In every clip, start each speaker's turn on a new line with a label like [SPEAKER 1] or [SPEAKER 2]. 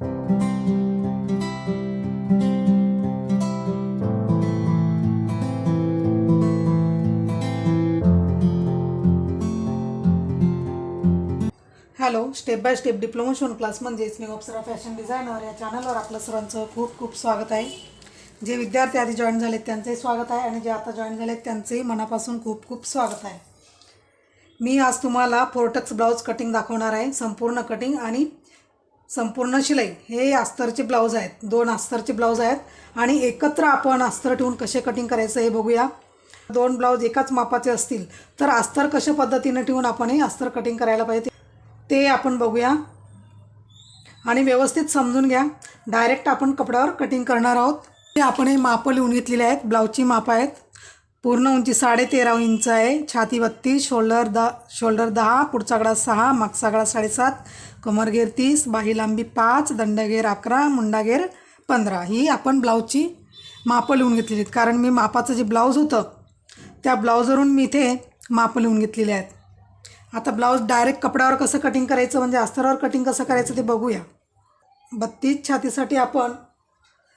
[SPEAKER 1] Hello step by step diploma शिवण class म्हणजेच मी अप्सरा फॅशन डिझायनर या चॅनलवर आपलं सर्वांचं खूप खूप स्वागत आहे. जे विद्यार्थी आधी जॉईन झालेत त्यांचंही स्वागत आहे आणि जे आता जॉईन झालेत त्यांचंही मनापासून खूप खूप स्वागत आहे. मी आज तुम्हाला फोर्टक्स ब्लाऊज कटिंग दाखवणार आहे संपूर्ण कटिंग आणि संपूर्ण शिलाई. हे अस्तरचे ब्लाऊज आहेत. दोन अस्तरचे ब्लाऊज आहेत. आणि एकत्र आपण अस्तर ठेवून कसे कटिंग करायचं हे बघूया. दोन ब्लाऊज एकाच मापाचे असतील तर अस्तर कशा पद्धतीने ठेवून आपण हे अस्तर कटिंग करायला पाहिजे ते आपण बघूया. आणि व्यवस्थित समजून घ्या. डायरेक्ट आपण कपड्यावर कटिंग करणार आहोत. ते आपण हे मापं लिहून घेतलेले आहेत. ब्लाऊजची मापं आहेत. पूर्ण उंची साडे तेरा इंच आहे. छाती बत्तीस शोल्डर दहा शोल्डर दहा पुढचा गडा सहा मागचा गडा साडेसात कमरगेर तीस बाही लांबी पाच दंडगेर अकरा मुंडागेर पंधरा. ही आपण ब्लाऊजची मापं लिहून घेतलेली आहेत. कारण मी मापाचं जे ब्लाऊज होतं त्या ब्लाऊजवरून मी इथे मापं लिहून घेतलेले आहेत. आता ब्लाऊज डायरेक्ट कपड्यावर कसं कटिंग करायचं म्हणजे अस्तरावर कटिंग कसं करायचं ते बघूया. बत्तीस छातीसाठी आपण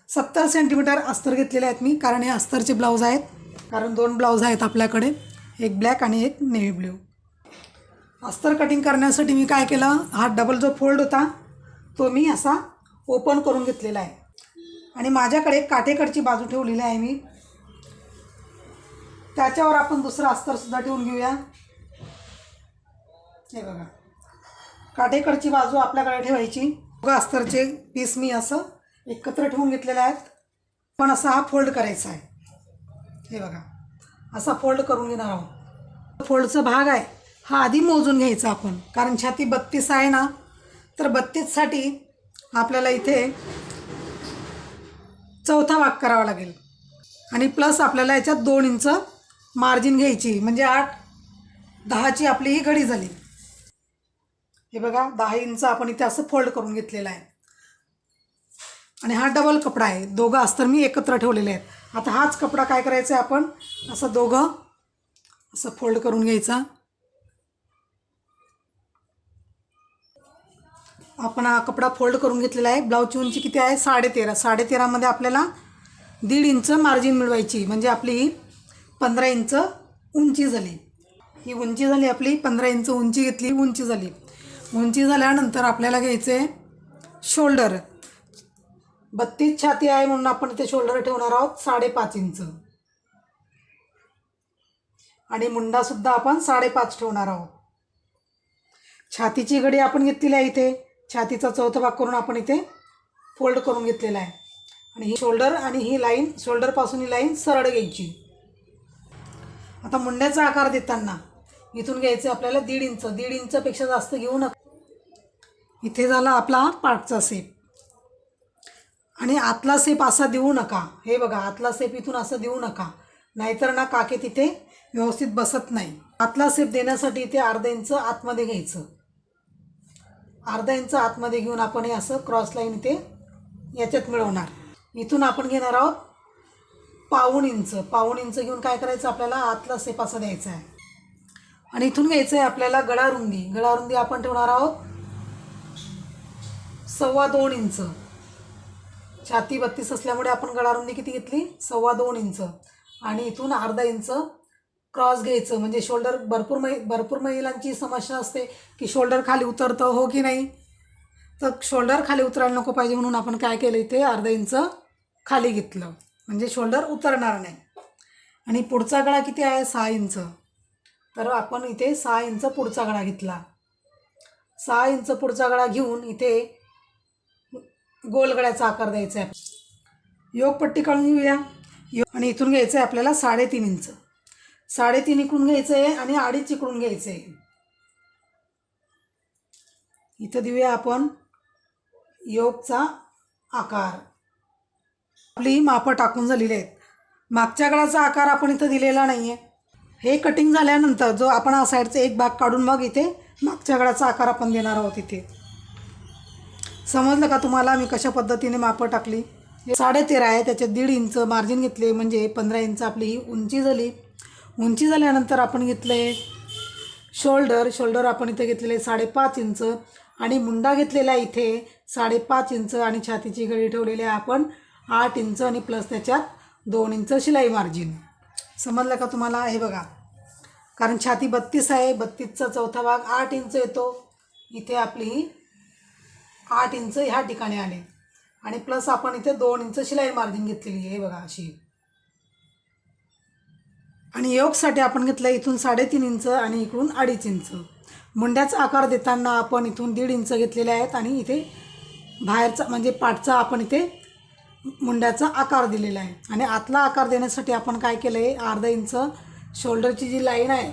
[SPEAKER 1] सत्तर सेंटीमीटर अस्तर घेतलेले आहेत मी कारण हे अस्तरचे ब्लाऊज आहेत. कारण दोन ब्लाऊज आहेत आपल्याकडे एक ब्लॅक आणि एक नेव्ही ब्ल्यू अस्तर कटिंग करण्यासाठी मी काय केलं? हा डबल जो फोल्ड होता तो मी असा ओपन करून घेतलेला आहे. आणि माझ्याकडे काठेकडची बाजू ठेवलेली आहे मी. त्याच्यावर आपण दुसरं अस्तरसुद्धा ठेवून घेऊया. हे बघा. काठेकडची बाजू आपल्याकडे ठेवायची. बघा अस्तरचे पीस मी असं एकत्र ठेवून घेतलेले आहेत. पण असा हा फोल्ड करायचा आहे. हे बघा. असा फोल्ड करून घेणार आहोत. फोल्डचा भाग आहे. हा आधी मोजून घ्यायचा आपण. कारण छाती बत्तीस आहे ना तर बत्तीससाठी आपल्याला इथे चौथा भाग करावा लागेल. आणि प्लस आपल्याला याच्यात दोन इंच मार्जिन घ्यायची. म्हणजे आठ दहाची आपली ही घडी झाली. हे बघा दहा इंच आपण इथे असं फोल्ड करून घेतलेला आहे. आणि हा डबल कपडा आहे. दोघं अस्तर मी एकत्र ठेवलेले आहेत. आता हाच कपडा काय करायचा आहे आपण? असं दोघं असं फोल्ड करून घ्यायचा. आपण हा कपडा फोल्ड करून घेतलेला आहे. ब्लाऊजची उंची किती आहे? साडेतेरा. साडेतेरामध्ये आपल्याला दीड इंच मार्जिन मिळवायची. म्हणजे आपली ही पंधरा इंच उंची झाली. ही उंची झाली आपली पंधरा इंच उंची घेतली उंची झाली. उंची झाल्यानंतर आपल्याला घ्यायचं शोल्डर. बत्तीस छाती आहे म्हणून आपण ते शोल्डर ठेवणार आहोत साडेपाच इंच. आणि मुंडासुद्धा आपण साडेपाच ठेवणार आहोत. छातीची घडी आपण घेतलेली आहे इथे. छातीचा चौथा भाग करून आपण इथे फोल्ड करून घेतलेला आहे. आणि ही शोल्डर आणि ही लाईन शोल्डरपासून ही लाईन सरळ घ्यायची. आता मुंड्याचा आकार देताना इथून घ्यायचं आपल्याला दीड इंच. दीड इंचपेक्षा जास्त घेऊ नका. इथे झाला आपला पाठचा सेप आणि आतला सेप असा देऊ नका. हे बघा आतला सेप इथून असं देऊ नका. नाहीतर ना काके तिथे व्यवस्थित बसत नाही. आतला सेप देण्यासाठी इथे अर्धा इंच आतमध्ये घ्यायचं. अर्धा इंच आतमध्ये घेऊन आपण हे असं क्रॉस लाईन इथे याच्यात मिळवणार. इथून आपण घेणार आहोत पाऊण इंच. पाऊण इंच घेऊन काय करायचं आपल्याला? आतला सेप असा द्यायचा आहे. आणि इथून घ्यायचं आहे आपल्याला गळारुंदी गळारुंदी आपण ठेवणार आहोत सव्वा दोन इंच. छाती बत्तीस असल्यामुळे आपण गळारुंदी किती घेतली? सव्वा दोन इंच. आणि इथून अर्धा इंच क्रॉस घ्यायचं. म्हणजे शोल्डर भरपूर महि भरपूर महिलांची समस्या असते की शोल्डर खाली उतरतं हो की नाही? तर शोल्डर खाली उतरायला नको पाहिजे म्हणून आपण काय केलं इथे? अर्धा इंच खाली घेतलं. म्हणजे शोल्डर उतरणार नाही. आणि पुढचा गळा किती आहे? सहा इंच. तर आपण इथे सहा इंच पुढचा गळा घेतला. सहा इंच पुढचा गळा घेऊन इथे गोलगळ्याचा आकार द्यायचा आहे. योगपट्टी काढून घेऊया. यो आणि इथून घ्यायचं आहे आपल्याला साडेतीन इंच. साडेतीन इकडून घ्यायचं आहे आणि अडीच इकडून घ्यायचं आहे इथं देऊया आपण योगचा आकार. आपली मापं टाकून झालेली आहेत. मागच्या गळाचा आकार आपण इथं दिलेला नाही आहे हे कटिंग झाल्यानंतर जो आपण हा साईडचा एक भाग काढून मग इथे मागच्या गळाचा आकार आपण देणार आहोत इथे. समजलं का तुम्हाला? मी कशा पद्धतीने मापं टाकली? साडेतेरा आहे त्याच्यात दीड इंच मार्जिन घेतले म्हणजे पंधरा इंच आपली ही उंची झाली. उंची झाल्यानंतर आपण घेतले शोल्डर. शोल्डर आपण इथे घेतलेले साडेपाच इंच. आणि मुंडा घेतलेला आहे इथे साडेपाच इंच. आणि छातीची गळी ठेवलेली आहे आपण आठ इंच. आणि प्लस त्याच्यात दोन इंच शिलाई मार्जिन. समजलं का तुम्हाला? हे बघा. कारण छाती बत्तीस आहे. बत्तीसचा चौथा भाग आठ इंच येतो. इथे आपली आठ इंच ह्या ठिकाणी आले. आणि प्लस आपण इथे दोन इंच शिलाई मार्जिन घेतलेली आहे. हे बघा अशी. आणि योगसाठी आपण घेतलं इथून साडेतीन इंच आणि इकडून अडीच इंच. मुंड्याचा आकार देताना आपण इथून दीड इंच घेतलेले आहेत आणि इथे बाहेरचा म्हणजे पाठचा आपण इथे मुंड्याचा आकार दिलेला आहे. आणि आतला आकार देण्यासाठी आपण काय केलं आहे अर्धा इंच शोल्डरची जी लाईन आहे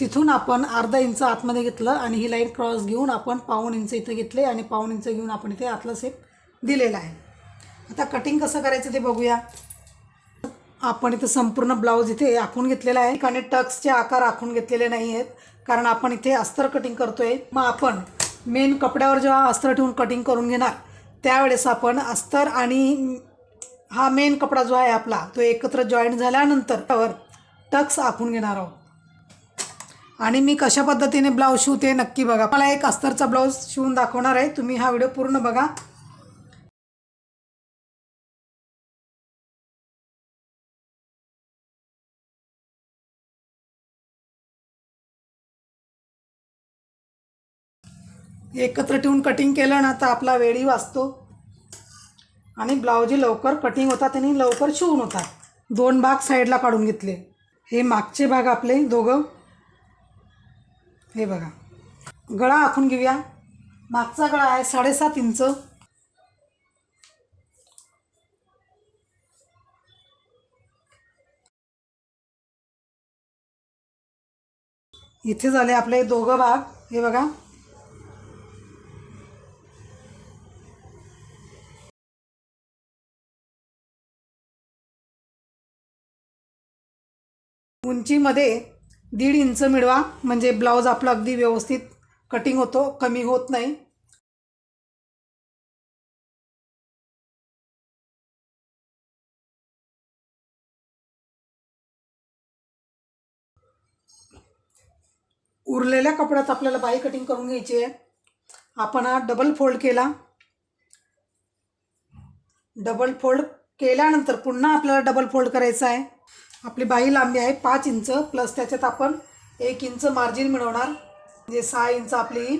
[SPEAKER 1] तिथून आपण अर्धा इंच आतमध्ये घेतलं आणि ही लाईन क्रॉस घेऊन आपण पाऊण इंच इथं घेतले आणि पाऊण इंच घेऊन आपण इथे आतला सेप दिलेला आहे. आता कटिंग कसं करायचं ते बघूया. आपण इथं संपूर्ण ब्लाऊज इथे आखून घेतलेला आहे. आणि टक्सचे आकार आखून घेतलेले नाही आहेत. कारण आपण इथे अस्तर कटिंग करतोय. मग आपण मेन कपड्यावर जेव्हा अस्तर ठेवून कटिंग करून घेणार त्यावेळेस आपण अस्तर आणि हा मेन कपडा जो आहे आपला तो एकत्र जॉईंट झाल्यानंतर त्यावर टक्स आखून घेणार आहोत. आणि मी कशा पद्धतीने ब्लाऊज शिवते नक्की बघा. मला एक अस्तरचा ब्लाऊज शिवून दाखवणार आहे. तुम्ही हा व्हिडिओ पूर्ण बघा. एकत्र ठेवून कटिंग केलं ना तर आपला वेळी वाचतो. आणि ब्लाऊजी लवकर कटिंग होतात आणि लवकर शिवून होतात. दोन भाग साईडला काढून घेतले. हे मागचे भाग आपले दोघं. हे बघा. गळा आखून घेऊया. मागचा गळा आहे साडेसात इंच. इथे झाले आपले दोघं भाग. हे बघा. उंचीमध्ये दीड इंच मिळवा. म्हणजे ब्लाऊज आपला अगदी व्यवस्थित कटिंग होतो कमी होत नाही. उरलेल्या कपड्यात आपल्याला बाई कटिंग करून घ्यायची आहे. आपण हा डबल फोल्ड केला. डबल फोल्ड केल्यानंतर पुन्हा आपल्याला डबल फोल्ड करायचा आहे. आपली बाही लांबी आहे पाच इंच प्लस त्याच्यात आपण एक इंच मार्जिन मिळवणार. म्हणजे सहा इंच आपली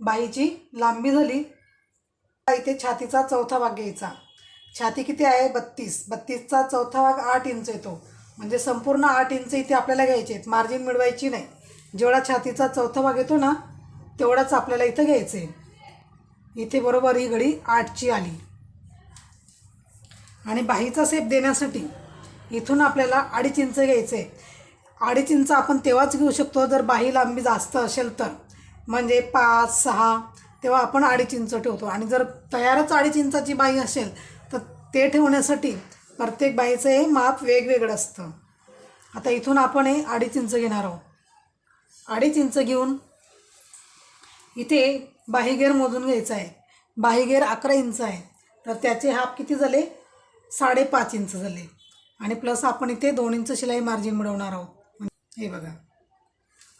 [SPEAKER 1] बाहीची लांबी झाली. इथे छातीचा चौथा भाग घ्यायचा. छाती किती आहे? बत्तीस. बत्तीसचा चौथा भाग आठ इंच येतो. म्हणजे संपूर्ण आठ इंच इथे आपल्याला घ्यायचे आहेत. मार्जिन मिळवायची नाही. जेवढा छातीचा चौथा भाग येतो ना तेवढाच आपल्याला इथं घ्यायचं आहे इथे बरोबर ही घडी आठची आली. आणि बाहीचा सेप देण्यासाठी इथून आपल्याला अडीच इंच घ्यायचं आहे अडीच इंच आपण तेव्हाच घेऊ शकतो जर बाही लांबी जास्त असेल तर. म्हणजे पाच सहा तेव्हा आपण अडीच इंच ठेवतो. आणि जर तयारच अडीच इंचाची बाई असेल तर ते ठेवण्यासाठी प्रत्येक बाईचं हे माप वेगवेगळं असतं. आता इथून आपण हे अडीच इंच घेणार आहोत. अडीच इंच घेऊन इथे बाहीगेर मोजून घ्यायचं आहे. बाहीगेर अकरा इंच आहे. तर त्याचे हाफ किती झाले? साडेपाच इंच झाले. आणि प्लस आपण इथे दोन इंच शिलाई मार्जिन मिळवणार आहोत. हे बघा.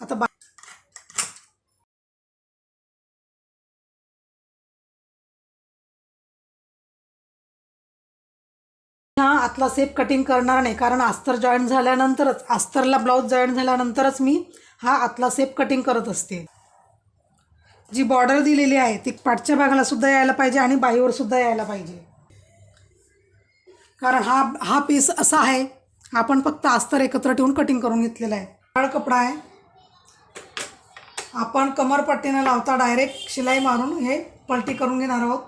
[SPEAKER 1] आता बा हा आतला सेप कटिंग करणार नाही कारण अस्तर जॉईन झाल्यानंतरच अस्तरला ब्लाऊज जॉईन झाल्यानंतरच मी हा आतला सेप कटिंग करत असते. जी बॉर्डर दिलेली आहे ती पाठच्या भागाला सुद्धा यायला पाहिजे आणि बाईवर सुद्धा यायला पाहिजे. कारण हा हा पीस असा आहे आपण फक्त अस्तर एकत्र ठेवून कटिंग करून घेतलेला आहे. काळ कपडा आहे. आपण कमरपट्टीनं लावता डायरेक्ट शिलाई मारून हे पलटी करून घेणार आहोत.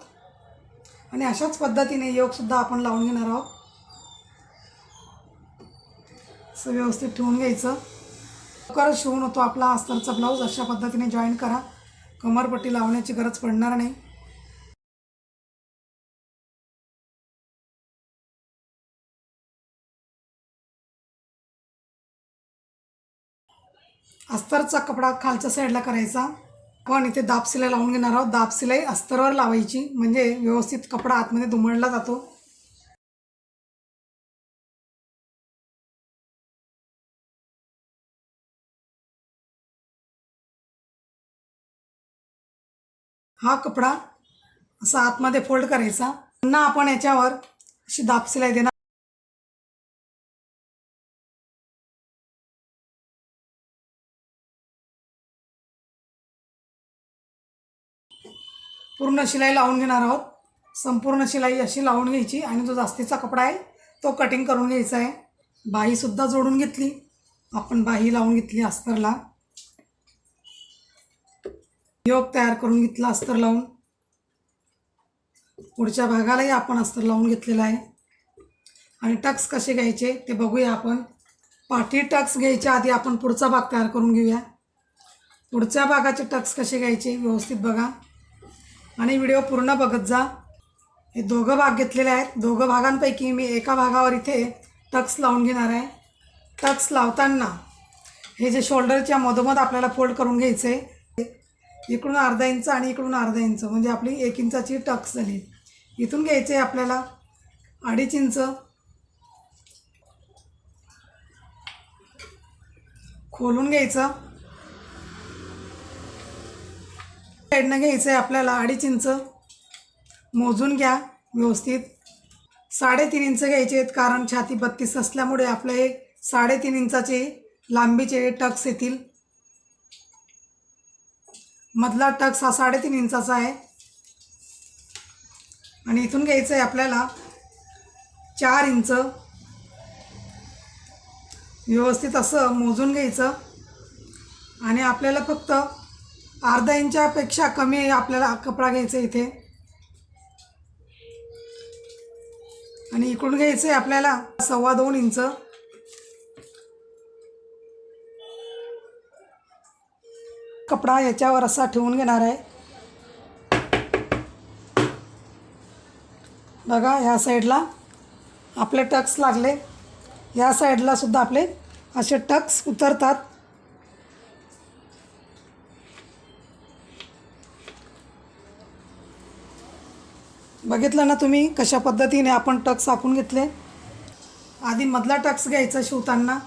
[SPEAKER 1] आणि अशाच पद्धतीने योगसुद्धा आपण लावून घेणार आहोत. असं व्यवस्थित ठेवून घ्यायचं. लवकर शिवून होतो आपला अस्तरचा ब्लाऊज अशा पद्धतीने जॉईन करा. कमरपट्टी लावण्याची गरज पडणार नाही. अस्तरचा कपडा खालच्या साईडला करायचा. पण इथे दाब सिलाई लावून घेणार आहोत. दाब सिलाई अस्तरवर लावायची. म्हणजे व्यवस्थित कपडा आतमध्ये दुमडला जातो. हा कपडा असा आतमध्ये फोल्ड करायचा. पुन्हा आपण याच्यावर अशी दाब सिलाई देणार पूर्ण शिलाई लावून घेणार आहोत. संपूर्ण शिलाई अशी लावून घ्यायची आणि जो जास्तीचा कपडा आहे तो कटिंग करून घ्यायचा आहे. बाहीसुद्धा जोडून घेतली. आपण बाही लावून घेतली अस्तरला. योग तयार करून घेतला अस्तर लावून. पुढच्या भागालाही आपण अस्तर लावून घेतलेला आहे. आणि टक्स कसे घ्यायचे ते बघूया आपण. पाठी टक्स घ्यायच्या आधी आपण पुढचा भाग तयार करून घेऊया. पुढच्या भागाचे टक्स कसे घ्यायचे व्यवस्थित बघा. आणि व्हिडिओ पूर्ण बघत जा. हे दोघं भाग घेतलेले आहेत. दोघं भागांपैकी मी एका भागावर इथे टक्स लावून घेणार आहे. टक्स लावताना हे जे शोल्डरच्या मधोमध आपल्याला फोल्ड करून घ्यायचे इकडून अर्धा इंच आणि इकडून अर्धा इंच म्हणजे आपली एक इंचाची टक्स झाली. इथून घ्यायचे आपल्याला अडीच इंच. खोलून घ्यायचं. साईडनं घ्यायचं आहे आपल्याला अडीच इंच. मोजून घ्या व्यवस्थित. साडेतीन इंच घ्यायचे आहेत कारण छाती बत्तीस असल्यामुळे आपले साडेतीन इंचाचे लांबीचे टक्स येतील. मधला टक्स हा साडेतीन इंचाचा आहे. आणि इथून घ्यायचं आहे आपल्याला चार इंच. व्यवस्थित असं मोजून घ्यायचं. आणि आपल्याला फक्त अर्धा इंचापेक्षा कमी आपल्याला कपडा घ्यायचा आहे इथे. आणि इकडून घ्यायचं आहे आपल्याला सव्वा दोन इंच. कपडा याच्यावर असा ठेवून घेणार आहे. बघा ह्या साईडला आपले टक्स लागले. या साईडला सुद्धा आपले असे टक्स उतरतात. बघितलं ना तुम्ही कशा पद्धतीने आपण टक्स आखून घेतले? आधी मधला टक्स घ्यायचा शिवताना.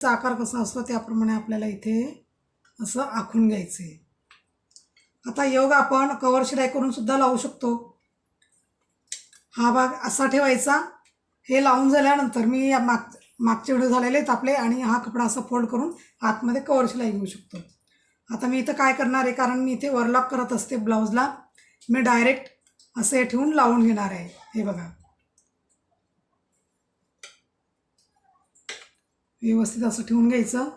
[SPEAKER 1] चा आकार कसा असतो त्याप्रमाणे आपल्याला इथे असं आखून घ्यायचं आहे आता योग आपण कवर शिलाई करून सुद्धा लावू शकतो. हा भाग असा ठेवायचा. हे लावून झाल्यानंतर मी या माग मागचे व्हिडिओ झालेले आहेत आपले आणि हा कपडा असा फोल्ड करून आतमध्ये कवर शिलाई घेऊ शकतो. आता मी इथं काय करणार आहे? कारण मी इथे वरलॉक करत असते ब्लाऊजला मी डायरेक्ट असे ठेवून लावून घेणार आहे. हे बघा. व्यवस्थित असं ठेवून घ्यायचं.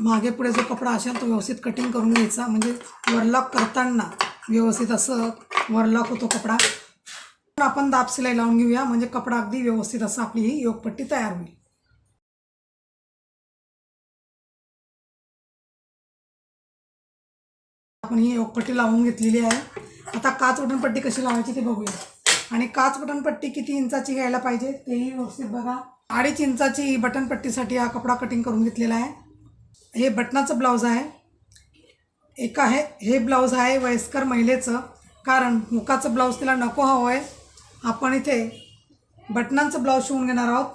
[SPEAKER 1] मागे पुढे जो कपडा असेल तो व्यवस्थित कटिंग करून घ्यायचा. म्हणजे वरलॉक करताना व्यवस्थित असं वरलॉक होतो कपडा. आपण दाब सिलाई लावून घेऊया. म्हणजे कपडा अगदी व्यवस्थित असं आपली ही योगपट्टी तयार होईल. आपण ही योगपट्टी लावून घेतलेली आहे. आता काच बटनपट्टी कशी लावायची ते बघूया. आणि काच बटनपट्टी किती इंचाची घ्यायला पाहिजे तेही व्यवस्थित बघा. अडीच इंचाची बटनपट्टीसाठी हा कपडा कटिंग करून घेतलेला आहे. हे बटनाचं ब्लाऊज आहे. एक आहे हे ब्लाऊज आहे वयस्कर महिलेचं. कारण मुखाचं ब्लाऊज तिला नको हवं आहे आपण इथे बटनांचं ब्लाऊज शिवून घेणार आहोत.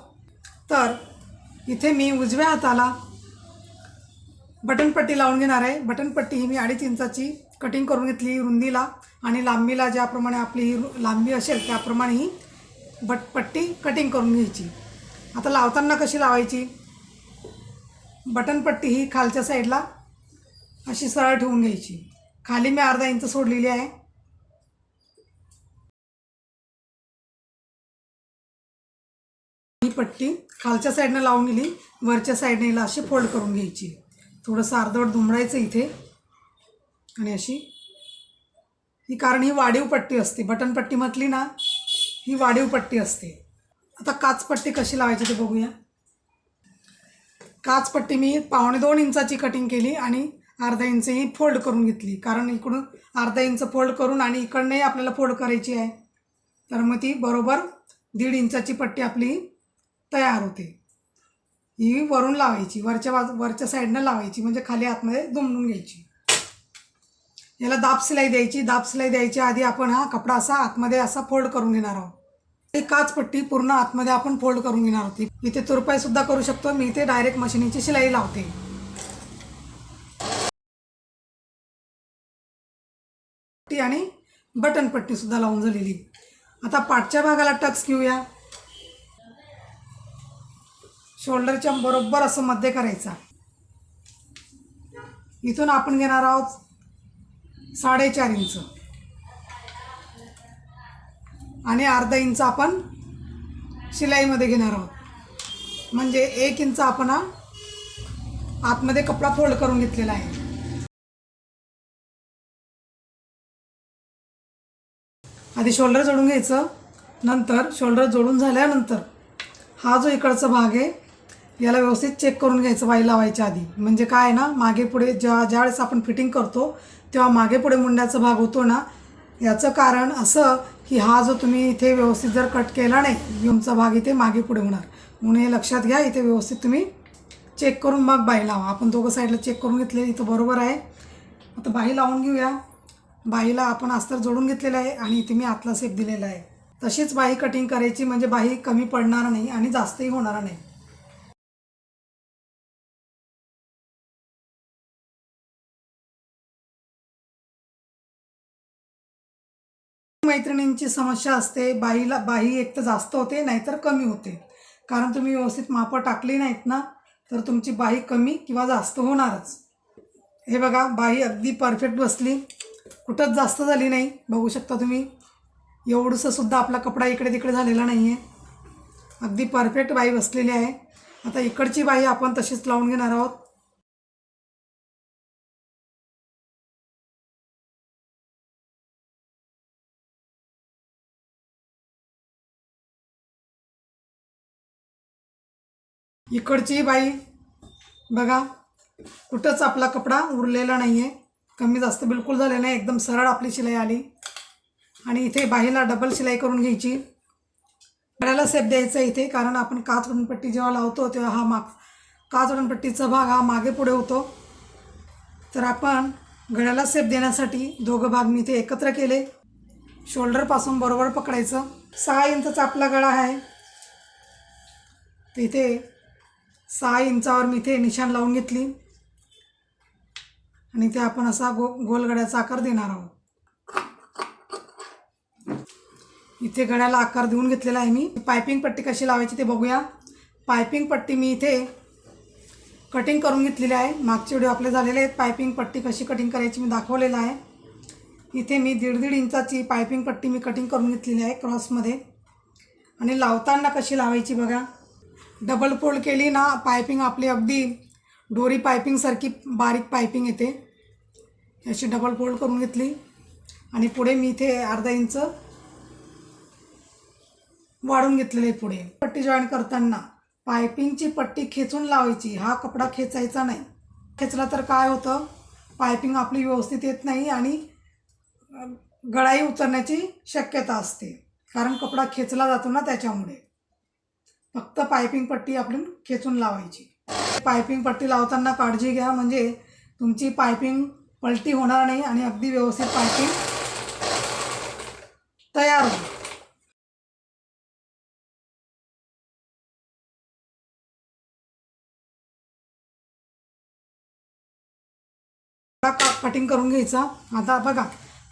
[SPEAKER 1] तर इथे मी उजव्या हाताला बटनपट्टी लावून घेणार आहे. बटनपट्टी ही मी अडीच इंचाची कटिंग करून घेतली रुंदीला आणि लांबीला ज्याप्रमाणे आपली ही रु- लांबी असेल त्याप्रमाणे ही बटपट्टी कटिंग करून घ्यायची. आता लावताना कशी लावायची? बटनपट्टी ही खालच्या साईडला अशी सरळ ठेवून घ्यायची. खाली मी अर्धा इंच सोडलेली आहे. ही पट्टी खालच्या साईडनं लावून गेली वरच्या साईडने हिला अशी फोल्ड करून घ्यायची. थोडंसं अर्धवट दुमडायचं इथे. आणि अशी. ही कारण ही वाढीव पट्टी असते. बटन पट्टी म्हटली ना ही वाढीव पट्टी असते. आता काचपट्टी कशी लावायची ते बघूया. काचपट्टी मी पावणे दोन इंचाची कटिंग केली आणि अर्धा इंच ही फोल्ड करून घेतली. कारण इकडून अर्धा इंच फोल्ड करून आणि इकडनंही आपल्याला फोल्ड करायची आहे. तर मग ती बरोबर दीड इंचाची पट्टी आपली तयार होते. ही वरून लावायची वरच्या बाजू वरच्या साईडनं लावायची म्हणजे खाली आतमध्ये दुमडून घ्यायची. याला दाब सिलाई द्यायची. दाब सिलाई द्यायच्या आधी आपण हा कपडा असा आतमध्ये असा फोल्ड करून घेणार आहोत. ते काच पट्टी पूर्ण आतमध्ये आपण फोल्ड करून घेणार होती. इथे तुरपाई सुद्धा करू शकतो. मी इथे डायरेक्ट मशिनीची शिलाई लावते. पट्टी आणि बटन पट्टी सुद्धा लावून झालेली. आता पाठच्या भागाला टक्स घेऊया. शोल्डरच्या बरोबर असं मध्ये करायचा. इथून आपण घेणार आहोत साडेचार इंच. आणि अर्धा इंच आपण शिलाईमध्ये घेणार आहोत. म्हणजे एक इंच आपण आतमध्ये कपडा फोल्ड करून घेतलेला आहे. आधी शोल्डर जोडून घ्यायचं. नंतर शोल्डर जोडून झाल्यानंतर हा जो इकडचा भाग आहे याला व्यवस्थित चेक करून घ्यायचं बाई लावायच्या आधी. म्हणजे काय आहे ना मागे पुढे ज्या ज्यावेळेस आपण फिटिंग करतो तेव्हा मागे पुढे मुंड्याचा भाग होतो ना. याचं कारण असं की हा जो तुम्ही इथे व्यवस्थित जर कट केला नाही तुमचा भाग इथे मागे पुढे होणार. म्हणून हे लक्षात घ्या इथे व्यवस्थित तुम्ही चेक करून मग बाई लावा. आपण दोघं साईडला चेक करून घेतले इथं बरोबर आहे. आता बाही लावून घेऊया. बाहीला आपण अस्तर जोडून घेतलेलं आहे आणि इथे मी आतला सेप दिलेला आहे. तशीच बाही कटिंग करायची म्हणजे बाही कमी पडणार नाही आणि जास्तही होणार नाही. मैत्रिणींची समस्या असते बाईला बाही एक तर जास्त होते नाहीतर कमी होते. कारण तुम्ही व्यवस्थित मापं टाकली नाहीत ना तर तुमची बाही कमी किंवा जास्त होणारच. हे बघा बाही अगदी परफेक्ट बसली. कुठंच जास्त झाली नाही बघू शकता तुम्ही. एवढंसं सुद्धा आपला कपडा इकडे तिकडे झालेला नाही आहे अगदी परफेक्ट बाई बसलेली आहे. आता इकडची बाई आपण तशीच लावून घेणार आहोत. इकडची बाई बघा कुठंच आपला कपडा उरलेला नाही आहे कमी जास्त बिलकुल झाले नाही. एकदम सरळ आपली शिलाई आली. आणि इथे बाहीला डबल शिलाई करून घ्यायची. गळ्याला सेप द्यायचं इथे कारण आपण काच उडणपट्टी जेव्हा लावतो तेव्हा हा माग काच उडणपट्टीचा भाग हा मागे पुढे होतो. तर आपण गळ्याला सेप देण्यासाठी दोघं भाग मी इथे एकत्र केले. शोल्डरपासून बरोबर पकडायचं. सहा इंचचा आपला गळा आहे. तिथे सहा इंचावर मी इथे निशाण लावून घेतली. आणि ते आपण असा गो गोलगड्याचा आकार देणार आहोत. इथे गड्याला आकार देऊन घेतलेला आहे मी. पायपिंग पट्टी कशी लावायची ते बघूया. पायपिंग पट्टी मी इथे कटिंग करून घेतलेली आहे. मागचे व्हिडिओ आपले झालेले आहेत. पायपिंग पट्टी कशी कटिंग करायची मी दाखवलेलं आहे. इथे मी दीड दीड इंचाची पायपिंग पट्टी मी कटिंग करून घेतलेली आहे क्रॉसमध्ये. आणि लावताना कशी लावायची बघा. डबल फोल्ड केली ना पायपिंग आपली अगदी डोरी पायपिंगसारखी बारीक पायपिंग येते. अशी डबल फोल्ड करून घेतली. आणि पुढे मी इथे अर्धा इंच वाढून घेतलेले पुढे. पट्टी जॉईन करताना पायपिंगची पट्टी खेचून लावायची. हा कपडा खेचायचा नाही. खेचला तर काय होतं? पायपिंग आपली व्यवस्थित येत नाही आणि गळाई उतरण्याची शक्यता असते. कारण कपडा खेचला जातो ना त्याच्यामुळे. फक्त पायपिंग पट्टी आपण खेचून लावायची. पायपिंग पट्टी लावताना काळजी घ्या म्हणजे तुमची पायपिंग पलटी होणार नाही आणि अगदी व्यवस्थित पायपिंग तयार होईल. कटिंग करून घ्यायचा. आता बघा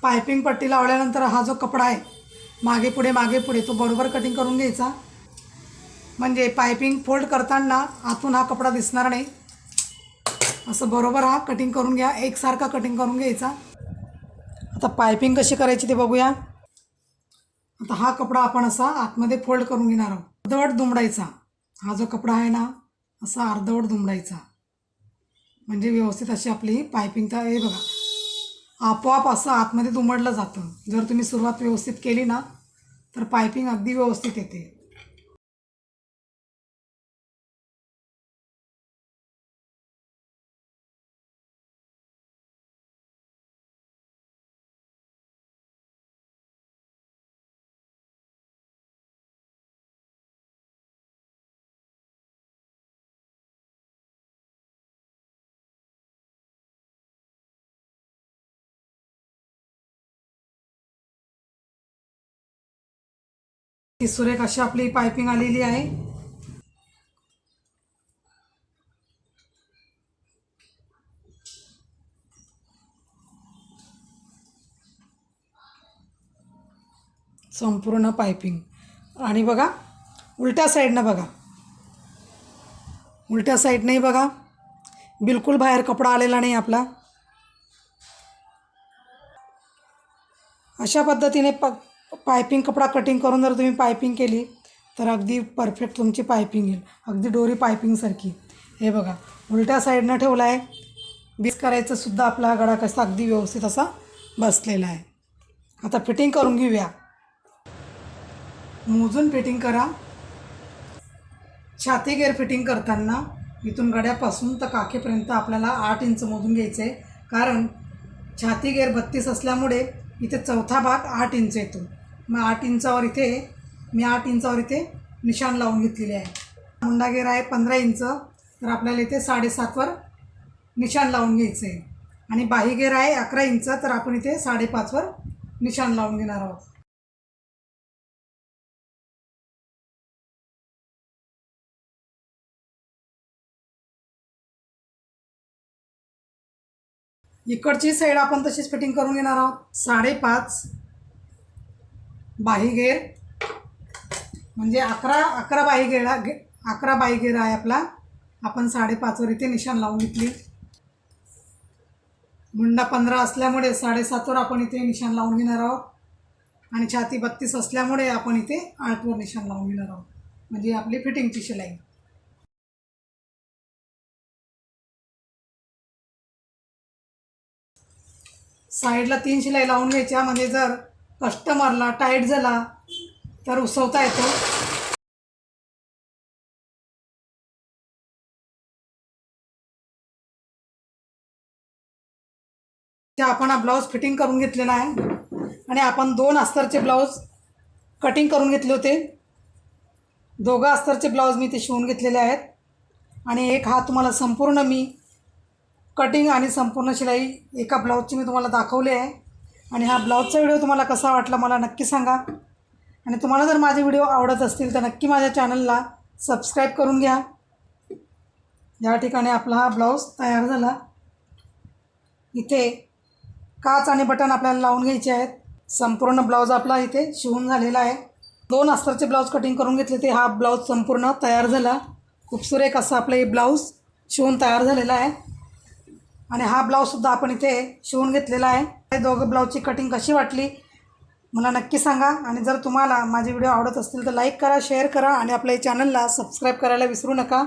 [SPEAKER 1] पायपिंग पट्टी लावल्यानंतर हा जो कपडा आहे मागे पुढे मागे पुढे तो बरोबर कटिंग करून घ्यायचा. म्हणजे पायपिंग फोल्ड करताना आतून हा कपडा दिसणार नाही. असं बरोबर हा कटिंग करून घ्या एकसारखा कटिंग करून घ्यायचा. आता पायपिंग कशी करायची ते बघूया. आता हा कपडा आपण असा आतमध्ये फोल्ड करून घेणार आहोत. अर्धवट दुमडायचा. हा जो कपडा आहे ना असा अर्धवट दुमडायचा. म्हणजे व्यवस्थित अशी आपली पायपिंग तर हे बघा. आपोआप असं आतमध्ये दुमडलं जातं. जर तुम्ही सुरुवात व्यवस्थित केली ना तर पायपिंग अगदी व्यवस्थित येते. ही सुरेख अशी आपली पायपिंग आलेली आहे. संपूर्ण पायपिंग. आणि बघा उलट्या साईडनं बघा. उलट्या साईडनंही बघा. बिलकुल बाहेर कपडा आलेला नाही आपला. अशा पद्धतीने प पायपिंग कपडा कटिंग करून जर तुम्ही पायपिंग केली तर अगदी परफेक्ट तुमची पायपिंग येईल. अगदी डोरी पायपिंगसारखी हे बघा उलट्या साईडनं ठेवला आहे बीस करायचं सुद्धा आपला गडा कसा अगदी व्यवस्थित असा बसलेला आहे. आता फिटिंग करून घेऊया. मोजून फिटिंग करा. छाती गेअर फिटिंग करताना इथून गड्यापासून तर काखेपर्यंत आपल्याला आठ इंच मोजून घ्यायचं आहे कारण छाती गेअर बत्तीस असल्यामुळे इथे चौथा भाग आठ इंच येतो. मग आठ इंचावर इथे मी आठ इंचावर इथे निशाण लावून घेतलेले आहे. मुंडागेर आहे पंधरा इंच तर आपल्याला इथे साडेसातवर निशाण लावून घ्यायचं आहे आणि बाही गेअर आहे अकरा इंच तर आपण इथे साडेपाचवर निशाण लावून घेणार आहोत. इकडची साईड आपण तशीच फिटिंग करून घेणार आहोत. साडेपाच बाही गेर म्हणजे अकरा अकरा बाही गेरा गे अकरा बाहीगेर आहे आपला. आपण साडेपाचवर इथे निशाण लावून घेतली. मुंडा पंधरा असल्यामुळे साडेसातवर आपण इथे निशाण लावून घेणार आहोत. आणि छाती बत्तीस असल्यामुळे आपण इथे आठवर निशाण लावून घेणार आहोत. म्हणजे आपली फिटिंगची शिलाई. साईडला तीन शिलाई लावून घ्यायच्या म्हणजे जर कस्टमरला टाईट झाला तर उसवता येतो. ते आपण हा ब्लाऊज फिटिंग करून घेतलेला आहे. आणि आपण दोन अस्तरचे ब्लाऊज कटिंग करून घेतले होते. दोघं अस्तरचे ब्लाऊज मी ते शिवून घेतलेले आहेत. आणि एक हा तुम्हाला संपूर्ण मी कटिंग आणि संपूर्ण शिलाई एका ब्लाऊजची मी तुम्हाला दाखवली आहे. आणि हा ब्लाऊजचा व्हिडिओ तुम्हाला कसा वाटला मला नक्की सांगा. आणि तुम्हाला जर माझे व्हिडिओ आवडत असतील तर नक्की माझ्या चॅनलला सबस्क्राईब करून घ्या. या ठिकाणी आपला हा ब्लाऊज तयार झाला. इथे काच आणि बटन आपल्याला लावून घ्यायचे आहेत. संपूर्ण ब्लाऊज आपला इथे शिवून झालेला आहे. दोन अस्तरचे ब्लाऊज कटिंग करून घेतले ते हा ब्लाऊज संपूर्ण तयार झाला. खूप सुरेख असं आपलं हे ब्लाऊज शिवून तयार झालेला आहे. आणि हा ब्लाऊजसुद्धा आपण इथे शिवून घेतलेला आहे. दोघं ब्लाऊजची कटिंग कशी वाटली मला नक्की सांगा. आणि जर तुम्हाला माझे व्हिडिओ आवडत असतील तर लाईक करा शेअर करा आणि आपल्या चॅनलला सबस्क्राईब करायला विसरू नका.